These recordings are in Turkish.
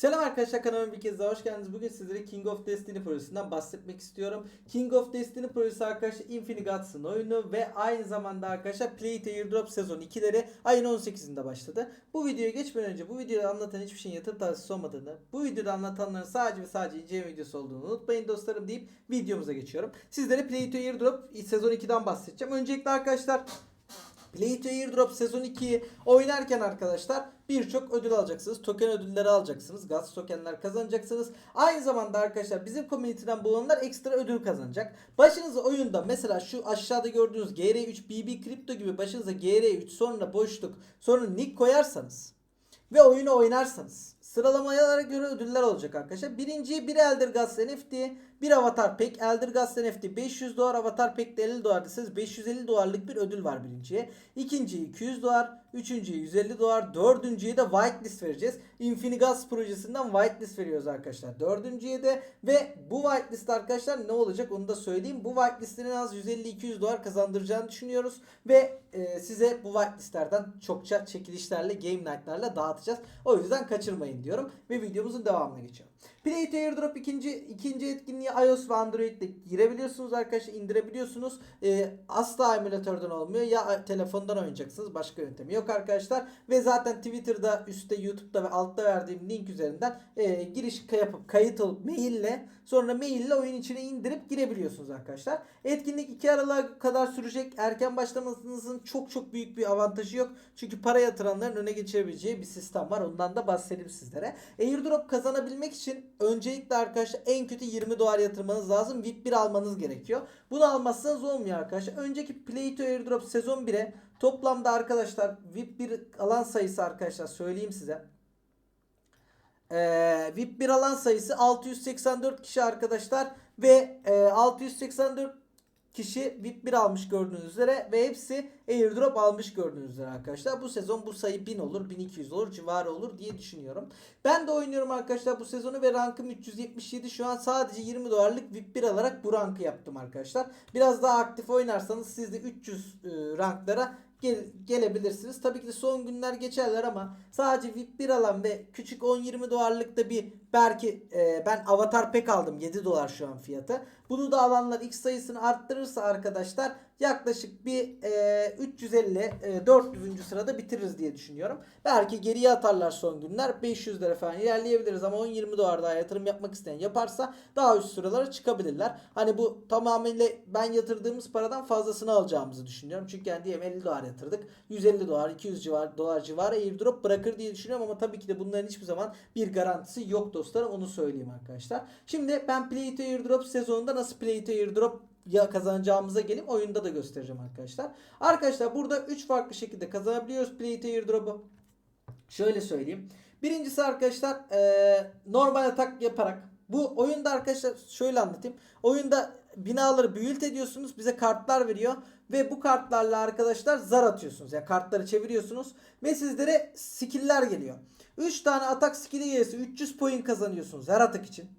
Selam arkadaşlar kanalıma bir kez daha hoş geldiniz. Bugün sizlere King of Destiny projesinden bahsetmek istiyorum. King of Destiny projesi arkadaşlar Infinite Gods'ın oyunu ve aynı zamanda arkadaşlar Play to Airdrop sezon 2'leri ayın 18'inde başladı. Bu videoya geçmeden önce bu videoda anlatan hiçbir şeyin yatırım tavsiyesi olmadığını, bu videoda anlatanların sadece ve sadece inceleme videosu olduğunu unutmayın dostlarım deyip videomuza geçiyorum. Sizlere Play to Airdrop sezon 2'den bahsedeceğim. Öncelikle arkadaşlar Play to Airdrop sezon 2'yi oynarken arkadaşlar birçok ödül alacaksınız. Token ödülleri alacaksınız. Gaz tokenler kazanacaksınız. Aynı zamanda arkadaşlar bizim community'den bulunanlar ekstra ödül kazanacak. Başınıza oyunda mesela şu aşağıda gördüğünüz GR3 BB Crypto gibi başınıza GR3 sonra boşluk sonra nick koyarsanız ve oyunu oynarsanız sıralamalara göre ödüller olacak arkadaşlar. Birinciyi bir Elder Gods NFT, bir Avatar Pack, Elder Gods NFT 500 dolar, Avatar Pack'te 50 dolar deseniz 550 dolarlık bir ödül var birinciye. İkinciyi 200 dolar, üçüncüye 150 dolar, dördüncüye de whitelist vereceğiz. Infinity Gods projesinden whitelist veriyoruz arkadaşlar. Dördüncüye de ve bu whitelist arkadaşlar ne olacak onu da söyleyeyim. Bu whitelist'in en az 150-200 dolar kazandıracağını düşünüyoruz ve e, size bu whitelistlerden çokça çekilişlerle, game night'larla dağıtacağız. O yüzden kaçırmayın diyorum ve videomuzun devamına geçiyorum. Play to Airdrop ikinci ikinci etkinliği iOS ve Android'de girebiliyorsunuz arkadaşlar indirebiliyorsunuz. Ee, asla emülatörden olmuyor ya telefondan oynayacaksınız başka yöntemi yok arkadaşlar. Ve zaten Twitter'da üstte YouTube'da ve altta verdiğim link üzerinden e, giriş yapıp kayıt olup maille sonra maille oyun içine indirip girebiliyorsunuz arkadaşlar. Etkinlik 2 Aralık'a kadar sürecek. Erken başlamasınızın çok çok büyük bir avantajı yok. Çünkü para yatıranların öne geçebileceği bir sistem var. Ondan da bahsedeyim sizlere. Airdrop kazanabilmek için öncelikle arkadaşlar en kötü 20 dolar yatırmanız lazım. VIP 1 almanız gerekiyor. Bunu almazsanız olmuyor arkadaşlar. Önceki Play to Airdrop sezon 1'e toplamda arkadaşlar VIP 1 alan sayısı arkadaşlar söyleyeyim size. Ee, VIP 1 alan sayısı 684 kişi arkadaşlar ve e, 684 kişi VIP 1 almış gördüğünüz üzere ve hepsi airdrop almış gördüğünüz üzere arkadaşlar. Bu sezon bu sayı 1000 olur 1200 olur civarı olur diye düşünüyorum. Ben de oynuyorum arkadaşlar bu sezonu ve rankım 377 şu an sadece 20 dolarlık VIP 1 alarak bu rankı yaptım arkadaşlar. Biraz daha aktif oynarsanız siz de 300 e, ranklara gel- gelebilirsiniz. Tabii ki de son günler geçerler ama sadece VIP 1 alan ve küçük 10-20 dolarlıkta bir belki e, ben avatar pek aldım 7 dolar şu an fiyatı. Bunu da alanlar X sayısını arttırırsa arkadaşlar yaklaşık bir e, 350 e, 400. sırada bitiririz diye düşünüyorum. Belki geriye atarlar son günler 500 lira falan ilerleyebiliriz ama 10-20 dolar daha yatırım yapmak isteyen yaparsa daha üst sıralara çıkabilirler. Hani bu tamamıyla ben yatırdığımız paradan fazlasını alacağımızı düşünüyorum. Çünkü yani diyelim 50 dolar yatırdık. 150 dolar 200 civar, dolar civarı airdrop bırakır diye düşünüyorum ama tabii ki de bunların hiçbir zaman bir garantisi yok dostlarım onu söyleyeyim arkadaşlar. Şimdi ben Play to Airdrop sezonunda nasıl Play to Airdrop ya kazanacağımıza gelip oyunda da göstereceğim arkadaşlar. Arkadaşlar burada 3 farklı şekilde kazanabiliyoruz Play to Airdrop'u. Şöyle söyleyeyim. Birincisi arkadaşlar eee, normal atak yaparak bu oyunda arkadaşlar şöyle anlatayım. Oyunda binaları büyült ediyorsunuz. Bize kartlar veriyor. Ve bu kartlarla arkadaşlar zar atıyorsunuz. Yani kartları çeviriyorsunuz. Ve sizlere skill'ler geliyor. 3 tane atak skill'i gelirse 300 point kazanıyorsunuz her atak için.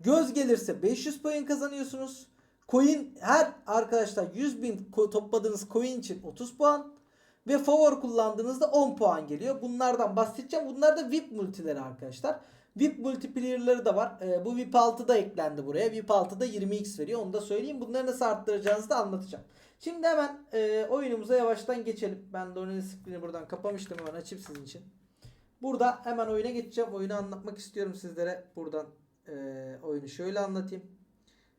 Göz gelirse 500 point kazanıyorsunuz. Coin her arkadaşlar 100 bin topladığınız coin için 30 puan. Ve favor kullandığınızda 10 puan geliyor. Bunlardan bahsedeceğim. Bunlar da VIP multileri arkadaşlar. VIP multiplayer'ları da var. Ee, bu VIP 6 da eklendi buraya. VIP 6 da 20x veriyor. Onu da söyleyeyim. Bunları nasıl arttıracağınızı da anlatacağım. Şimdi hemen e, oyunumuza yavaştan geçelim. Ben de oyunun ismini buradan kapamıştım. Hemen açayım sizin için. Burada hemen oyuna geçeceğim. Oyunu anlatmak istiyorum sizlere. Buradan e, oyunu şöyle anlatayım.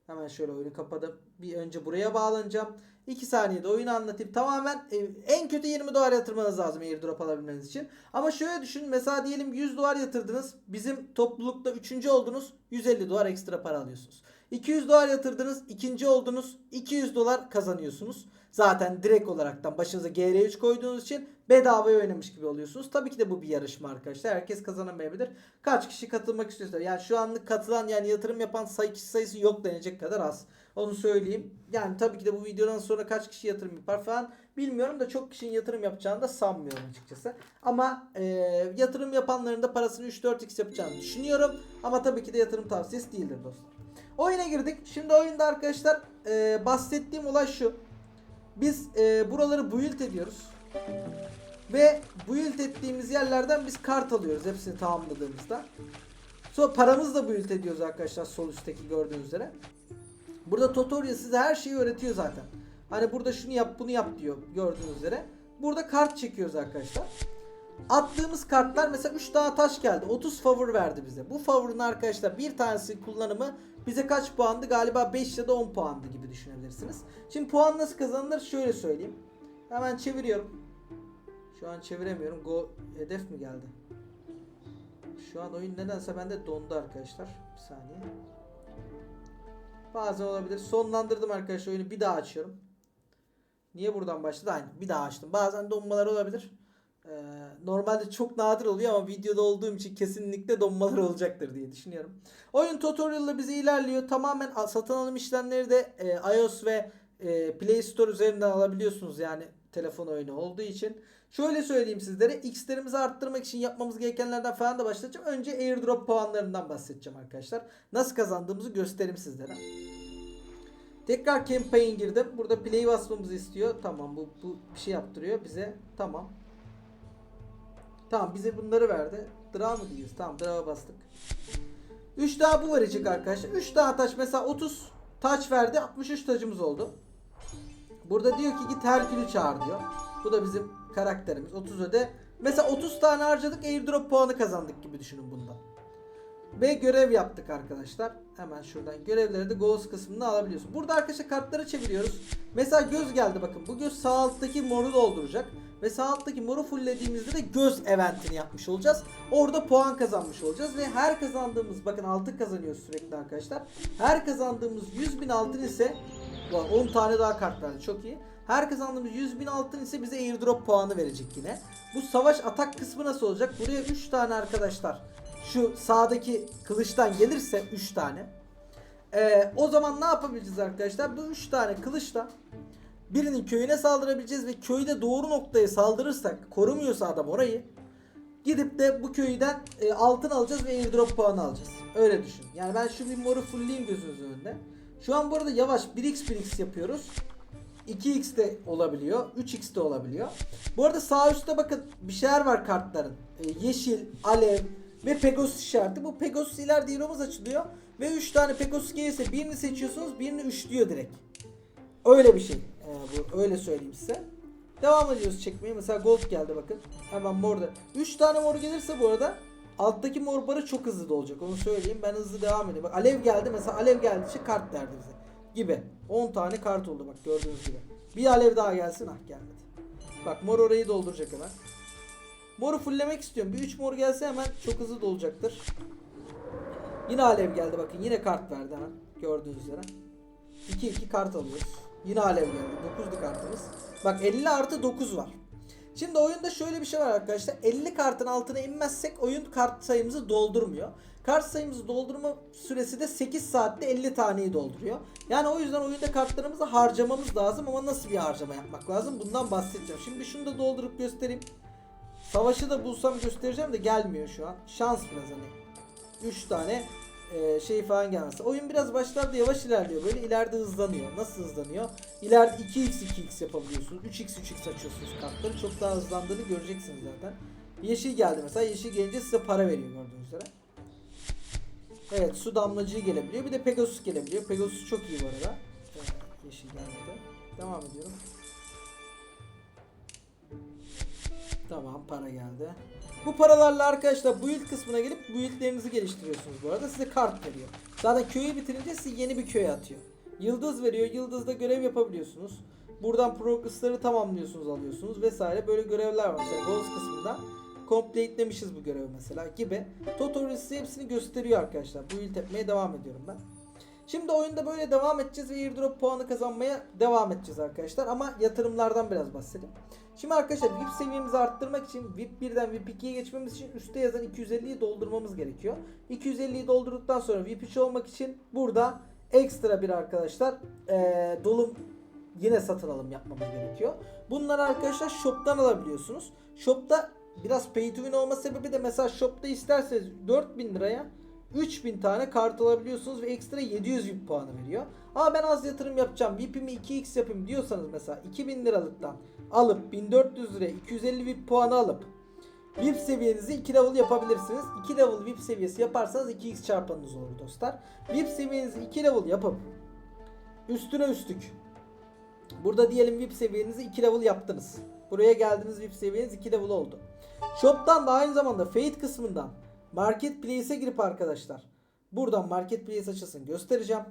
Hemen şöyle oyunu kapadım. Bir önce buraya bağlanacağım. 2 saniyede oyunu anlatayım. Tamamen e, en kötü 20 dolar yatırmanız lazım airdrop alabilmeniz için. Ama şöyle düşünün. Mesela diyelim 100 dolar yatırdınız. Bizim toplulukta 3. oldunuz. 150 dolar ekstra para alıyorsunuz. 200 dolar yatırdınız. ikinci oldunuz. 200 dolar kazanıyorsunuz. Zaten direkt olaraktan başınıza GR3 koyduğunuz için bedavaya oynamış gibi oluyorsunuz. Tabii ki de bu bir yarışma arkadaşlar. Herkes kazanamayabilir. Kaç kişi katılmak istiyorsa. Yani şu anlık katılan yani yatırım yapan sayı kişi sayısı yok denecek kadar az. Onu söyleyeyim. Yani tabii ki de bu videodan sonra kaç kişi yatırım yapar falan bilmiyorum da çok kişinin yatırım yapacağını da sanmıyorum açıkçası. Ama e, yatırım yapanların da parasını 3-4x yapacağını düşünüyorum. Ama tabii ki de yatırım tavsiyesi değildir dostlar. Oyuna girdik. Şimdi oyunda arkadaşlar e, bahsettiğim olay şu. Biz e, buraları build ediyoruz. Ve build ettiğimiz yerlerden biz kart alıyoruz hepsini tamamladığımızda. Sonra paramızı da build ediyoruz arkadaşlar sol üstteki gördüğünüz üzere. Burada tutorial size her şeyi öğretiyor zaten. Hani burada şunu yap bunu yap diyor gördüğünüz üzere. Burada kart çekiyoruz arkadaşlar. Attığımız kartlar mesela 3 tane taş geldi. 30 favor verdi bize. Bu favorun arkadaşlar bir tanesi kullanımı bize kaç puandı? Galiba 5 ya da 10 puandı gibi düşünebilirsiniz. Şimdi puan nasıl kazanılır? Şöyle söyleyeyim. Hemen çeviriyorum. Şu an çeviremiyorum. Go hedef mi geldi? Şu an oyun nedense bende dondu arkadaşlar. Bir saniye. Bazen olabilir. Sonlandırdım arkadaşlar oyunu. Bir daha açıyorum. Niye buradan başladı? Aynen. Bir daha açtım. Bazen donmalar olabilir. Ee, normalde çok nadir oluyor ama videoda olduğum için kesinlikle donmalar olacaktır diye düşünüyorum. Oyun tutorial'la bize ilerliyor. Tamamen satın alım işlemleri de e, iOS ve e, Play Store üzerinden alabiliyorsunuz yani telefon oyunu olduğu için. Şöyle söyleyeyim sizlere X'lerimizi arttırmak için yapmamız gerekenlerden falan da başlayacağım. Önce airdrop puanlarından bahsedeceğim arkadaşlar. Nasıl kazandığımızı göstereyim sizlere. Tekrar campaign girdim. Burada play basmamızı istiyor. Tamam bu, bu bir şey yaptırıyor bize. Tamam. Tamam bize bunları verdi. Draw mı diyeceğiz? Tamam draw'a bastık. 3 daha bu verecek arkadaşlar. 3 daha taş mesela 30 taç verdi. 63 tacımız oldu. Burada diyor ki git Herkül'ü çağır diyor. Bu da bizim karakterimiz. 30 öde. Mesela 30 tane harcadık airdrop puanı kazandık gibi düşünün bundan. Ve görev yaptık arkadaşlar. Hemen şuradan görevleri de Ghost kısmında alabiliyorsun. Burada arkadaşlar kartları çeviriyoruz. Mesela göz geldi bakın. Bu göz sağ alttaki moru dolduracak. Ve sağ alttaki moru fulllediğimizde de göz eventini yapmış olacağız. Orada puan kazanmış olacağız. Ve her kazandığımız bakın altın kazanıyoruz sürekli arkadaşlar. Her kazandığımız 100 bin altın ise Ulan 10 tane daha kart verdi çok iyi. Her kazandığımız 100 bin altın ise bize airdrop puanı verecek yine. Bu savaş atak kısmı nasıl olacak? Buraya 3 tane arkadaşlar şu sağdaki kılıçtan gelirse 3 tane. Ee, o zaman ne yapabileceğiz arkadaşlar? Bu 3 tane kılıçla birinin köyüne saldırabileceğiz ve köyde doğru noktaya saldırırsak korumuyorsa adam orayı gidip de bu köyden e, altın alacağız ve airdrop puanı alacağız. Öyle düşün. Yani ben şu bir moru fullleyeyim gözünüzün önünde. Şu an bu arada yavaş 1x 1x yapıyoruz. 2x de olabiliyor. 3x de olabiliyor. Bu arada sağ üstte bakın bir şeyler var kartların. E, yeşil, alev ve Pegasus işareti. Bu Pegasus ileride hero'muz açılıyor. Ve 3 tane Pegasus gelirse birini seçiyorsunuz birini üçlüyor direkt. Öyle bir şey. E, bu öyle söyleyeyim size. Devam ediyoruz çekmeye. Mesela gold geldi bakın. Hemen morda. 3 tane mor gelirse bu arada alttaki mor barı çok hızlı dolacak. Onu söyleyeyim. Ben hızlı devam edeyim. Bak alev geldi. Mesela alev geldi için kart derdi bize. Gibi. 10 tane kart oldu bak gördüğünüz gibi. Bir alev daha gelsin. Ah gelmedi. Bak mor orayı dolduracak hemen. Moru fulllemek istiyorum. Bir 3 mor gelse hemen çok hızlı dolacaktır. Yine alev geldi bakın. Yine kart verdi hemen. Gördüğünüz üzere. 2 2 kart alıyoruz. Yine alev geldi. 9'du kartımız. Bak 50 artı 9 var. Şimdi oyunda şöyle bir şey var arkadaşlar. 50 kartın altına inmezsek oyun kart sayımızı doldurmuyor. Kart sayımızı doldurma süresi de 8 saatte 50 taneyi dolduruyor. Yani o yüzden oyunda kartlarımızı harcamamız lazım ama nasıl bir harcama yapmak lazım? Bundan bahsedeceğim. Şimdi şunu da doldurup göstereyim. Savaşı da bulsam göstereceğim de gelmiyor şu an. Şans biraz hani. 3 tane e, şey falan gelmesi. Oyun biraz başlarda yavaş ilerliyor. Böyle ileride hızlanıyor. Nasıl hızlanıyor? İleride 2x 2x yapabiliyorsunuz. 3x 3x açıyorsunuz kartları. Çok daha hızlandığını göreceksiniz zaten. Yeşil geldi mesela. Yeşil gelince size para veriyor gördüğünüz üzere. Evet su damlacığı gelebiliyor. Bir de Pegasus gelebiliyor. Pegasus çok iyi bu arada. Evet, yeşil gelmedi. Devam ediyorum. Tamam para geldi. Bu paralarla arkadaşlar build kısmına gelip buildlerinizi geliştiriyorsunuz bu arada. Size kart veriyor. Zaten köyü bitirince size yeni bir köy atıyor. Yıldız veriyor. Yıldızda görev yapabiliyorsunuz. Buradan progress'ları tamamlıyorsunuz, alıyorsunuz vesaire. Böyle görevler var. Mesela Goals kısmında complete'lemişiz bu görevi mesela gibi. Tutorial size hepsini gösteriyor arkadaşlar. Build etmeye devam ediyorum ben. Şimdi oyunda böyle devam edeceğiz ve airdrop puanı kazanmaya devam edeceğiz arkadaşlar. Ama yatırımlardan biraz bahsedeyim. Şimdi arkadaşlar VIP seviyemizi arttırmak için VIP 1'den VIP 2'ye geçmemiz için üstte yazan 250'yi doldurmamız gerekiyor. 250'yi doldurduktan sonra VIP 3 olmak için burada ekstra bir arkadaşlar eee dolum yine satın alım yapmamız gerekiyor. Bunları arkadaşlar shop'tan alabiliyorsunuz. Shop'ta biraz pay to win olma sebebi de mesela shop'ta isterseniz 4000 liraya 3000 tane kart alabiliyorsunuz ve ekstra 700 VIP puanı veriyor. Ama ben az yatırım yapacağım. VIP'imi 2x yapayım diyorsanız mesela 2000 liralıktan alıp 1400 liraya 250 VIP puanı alıp VIP seviyenizi 2 level yapabilirsiniz. 2 level VIP seviyesi yaparsanız 2x çarpanınız olur dostlar. VIP seviyenizi 2 level yapıp üstüne üstlük Burada diyelim VIP seviyenizi 2 level yaptınız. Buraya geldiniz VIP seviyeniz 2 level oldu. Shop'tan da aynı zamanda Fate kısmından Marketplace'e girip arkadaşlar buradan Marketplace açılsın göstereceğim.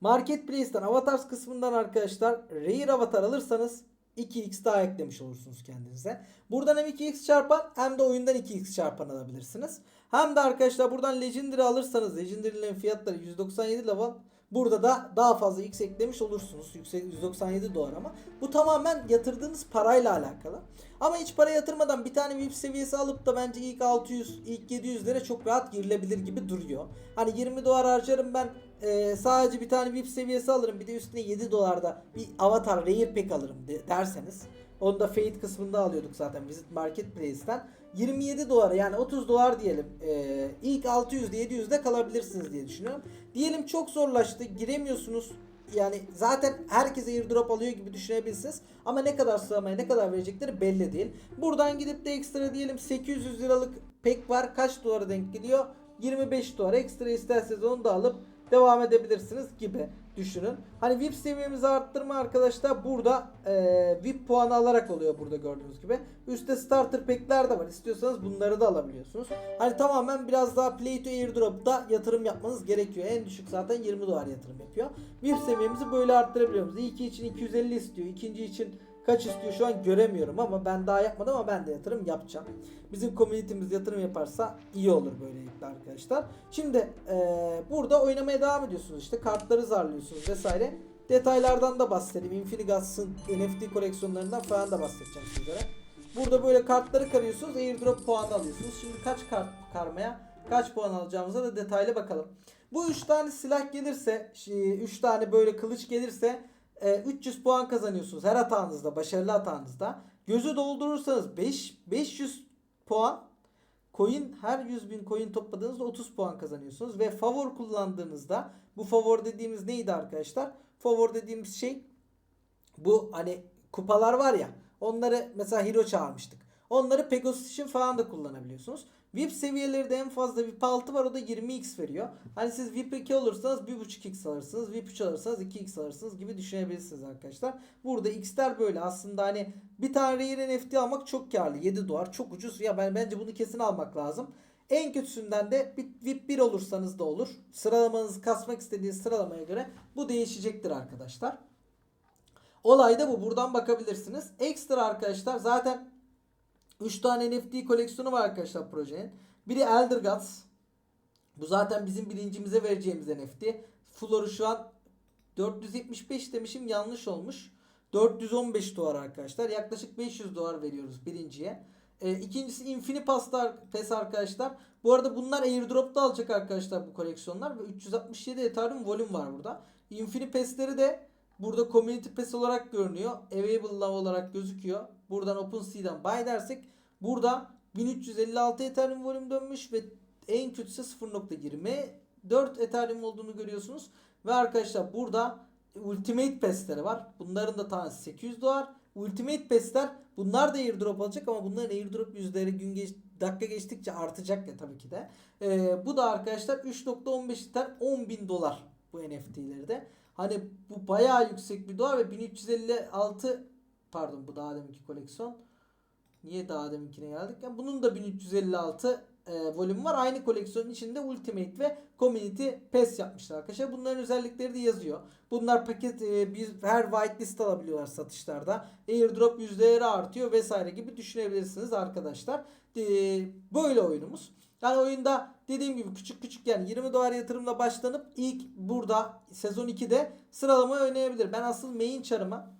Marketplace'ten Avatars kısmından arkadaşlar Rare Avatar alırsanız 2x daha eklemiş olursunuz kendinize. Buradan hem 2x çarpan hem de oyundan 2x çarpan alabilirsiniz. Hem de arkadaşlar buradan Legendary alırsanız Legendary'lerin fiyatları 197 level. Burada da daha fazla x eklemiş olursunuz. Yüksek 197 dolar ama. Bu tamamen yatırdığınız parayla alakalı. Ama hiç para yatırmadan bir tane VIP seviyesi alıp da bence ilk 600, ilk 700'lere çok rahat girilebilir gibi duruyor. Hani 20 dolar harcarım ben e, sadece bir tane VIP seviyesi alırım. Bir de üstüne 7 dolarda bir avatar rare pack alırım de- derseniz. Onu da Fate kısmında alıyorduk zaten Visit Marketplace'ten. 27 dolara yani 30 dolar diyelim. Ee, ilk 600'de 700'de kalabilirsiniz diye düşünüyorum. Diyelim çok zorlaştı. Giremiyorsunuz. Yani zaten herkes airdrop alıyor gibi düşünebilirsiniz. Ama ne kadar sığamaya ne kadar verecekleri belli değil. Buradan gidip de ekstra diyelim 800 liralık pek var. Kaç dolara denk geliyor? 25 dolar. Ekstra isterseniz onu da alıp devam edebilirsiniz gibi düşünün. Hani VIP seviyemizi arttırma arkadaşlar burada eee, VIP puanı alarak oluyor burada gördüğünüz gibi. Üstte starter pack'ler de var. İstiyorsanız bunları da alabiliyorsunuz. Hani tamamen biraz daha play to airdrop'ta yatırım yapmanız gerekiyor. En düşük zaten 20 dolar yatırım yapıyor. VIP seviyemizi böyle arttırabiliyoruz. İlki için 250 istiyor. ikinci için kaç istiyor şu an göremiyorum ama ben daha yapmadım ama ben de yatırım yapacağım. Bizim komünitemiz yatırım yaparsa iyi olur böylelikle arkadaşlar. Şimdi eee, burada oynamaya devam ediyorsunuz işte kartları zarlıyorsunuz vesaire. Detaylardan da bahsedeyim. Infinigas'ın NFT koleksiyonlarından falan da bahsedeceğim sizlere. Burada böyle kartları karıyorsunuz. Airdrop puanı alıyorsunuz. Şimdi kaç kart karmaya kaç puan alacağımıza da detaylı bakalım. Bu 3 tane silah gelirse, 3 tane böyle kılıç gelirse 300 puan kazanıyorsunuz her hatanızda, başarılı hatanızda. Gözü doldurursanız 5 500 puan coin her 100 bin coin topladığınızda 30 puan kazanıyorsunuz ve favor kullandığınızda bu favor dediğimiz neydi arkadaşlar? Favor dediğimiz şey bu hani kupalar var ya onları mesela hero çağırmıştık. Onları Pegasus için falan da kullanabiliyorsunuz. VIP seviyeleri de en fazla VIP 6 var o da 20x veriyor. Hani siz VIP 2 olursanız 1.5x alırsınız. VIP 3 alırsanız 2x alırsınız gibi düşünebilirsiniz arkadaşlar. Burada x'ler böyle aslında hani bir tane Rare NFT almak çok karlı. 7 dolar çok ucuz. Ya ben bence bunu kesin almak lazım. En kötüsünden de VIP 1 olursanız da olur. Sıralamanızı kasmak istediğiniz sıralamaya göre bu değişecektir arkadaşlar. Olay da bu. Buradan bakabilirsiniz. Ekstra arkadaşlar zaten 3 tane NFT koleksiyonu var arkadaşlar projenin. Biri Elder Gods. Bu zaten bizim birincimize vereceğimiz NFT. Floru şu an 475 demişim yanlış olmuş. 415 dolar arkadaşlar. Yaklaşık 500 dolar veriyoruz birinciye. E, ikincisi Infinipas'lar PES arkadaşlar. Bu arada bunlar airdrop'ta alacak arkadaşlar bu koleksiyonlar. Ve 367 Ethereum volüm var burada. Infinipas'leri de burada Community Pass olarak görünüyor. Available Love olarak gözüküyor. Buradan OpenSea'den buy dersek burada 1356 Ethereum volüm dönmüş ve en kötüsü 0.24 Ethereum olduğunu görüyorsunuz. Ve arkadaşlar burada Ultimate Pass'leri var. Bunların da tanesi 800 dolar. Ultimate Pass'ler bunlar da airdrop alacak ama bunların airdrop yüzleri gün geç, dakika geçtikçe artacak ya tabii ki de. Ee, bu da arkadaşlar 3.15'ten 10.000 dolar bu NFT'leri de. Hani bu bayağı yüksek bir dolar ve 1356 pardon bu daha deminki koleksiyon. Niye daha deminkine geldik? Yani bunun da 1356 e, volüm var. Aynı koleksiyonun içinde Ultimate ve Community Pass yapmışlar arkadaşlar. Bunların özellikleri de yazıyor. Bunlar paket e, bir her whitelist alabiliyorlar satışlarda. Airdrop yüzdeleri artıyor vesaire gibi düşünebilirsiniz arkadaşlar. E, böyle oyunumuz. Yani oyunda dediğim gibi küçük küçük yani 20 dolar yatırımla başlanıp ilk burada sezon 2'de sıralama oynayabilir. Ben asıl main çarıma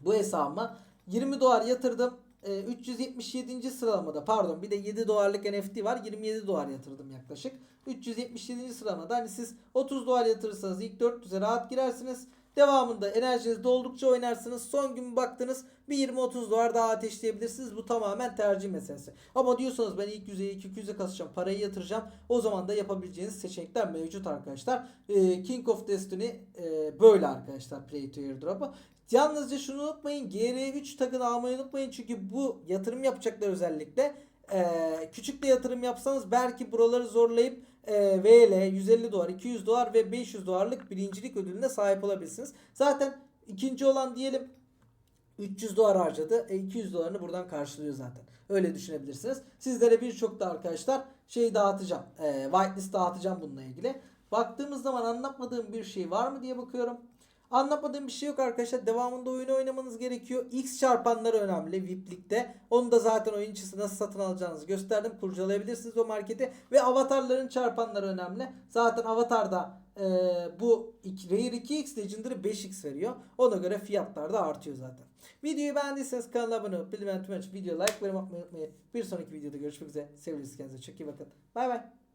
bu hesabıma 20 dolar yatırdım. Ee, 377. sıralamada pardon bir de 7 dolarlık NFT var 27 dolar yatırdım yaklaşık 377. sıralamada hani siz 30 dolar yatırırsanız ilk 400'e rahat girersiniz devamında enerjiniz doldukça oynarsınız son gün baktınız bir 20-30 dolar daha ateşleyebilirsiniz bu tamamen tercih meselesi ama diyorsanız ben ilk 100'e 200'e kasacağım parayı yatıracağım o zaman da yapabileceğiniz seçenekler mevcut arkadaşlar Ee, King of Destiny e, böyle arkadaşlar Play to Airdrop'u Yalnızca şunu unutmayın. GR3 takını almayı unutmayın. Çünkü bu yatırım yapacaklar özellikle. Ee, küçük de yatırım yapsanız belki buraları zorlayıp VL 150 dolar, 200 dolar ve 500 dolarlık birincilik ödülüne sahip olabilirsiniz. Zaten ikinci olan diyelim 300 dolar harcadı. E 200 dolarını buradan karşılıyor zaten. Öyle düşünebilirsiniz. Sizlere birçok da arkadaşlar şey dağıtacağım. E, whitelist dağıtacağım bununla ilgili. Baktığımız zaman anlatmadığım bir şey var mı diye bakıyorum. Anlatmadığım bir şey yok arkadaşlar. Devamında oyunu oynamanız gerekiyor. X çarpanları önemli VIP'likte. Onu da zaten oyun içi nasıl satın alacağınızı gösterdim. Kurcalayabilirsiniz o marketi. Ve avatarların çarpanları önemli. Zaten avatarda e, bu Rare 2X Legendary 5X veriyor. Ona göre fiyatlar da artıyor zaten. Videoyu beğendiyseniz kanala abone olup bildirim açıp video like yorum atmayı unutmayın. Bir sonraki videoda görüşmek üzere. Sevgili kendinize çok iyi bakın. Bay bay.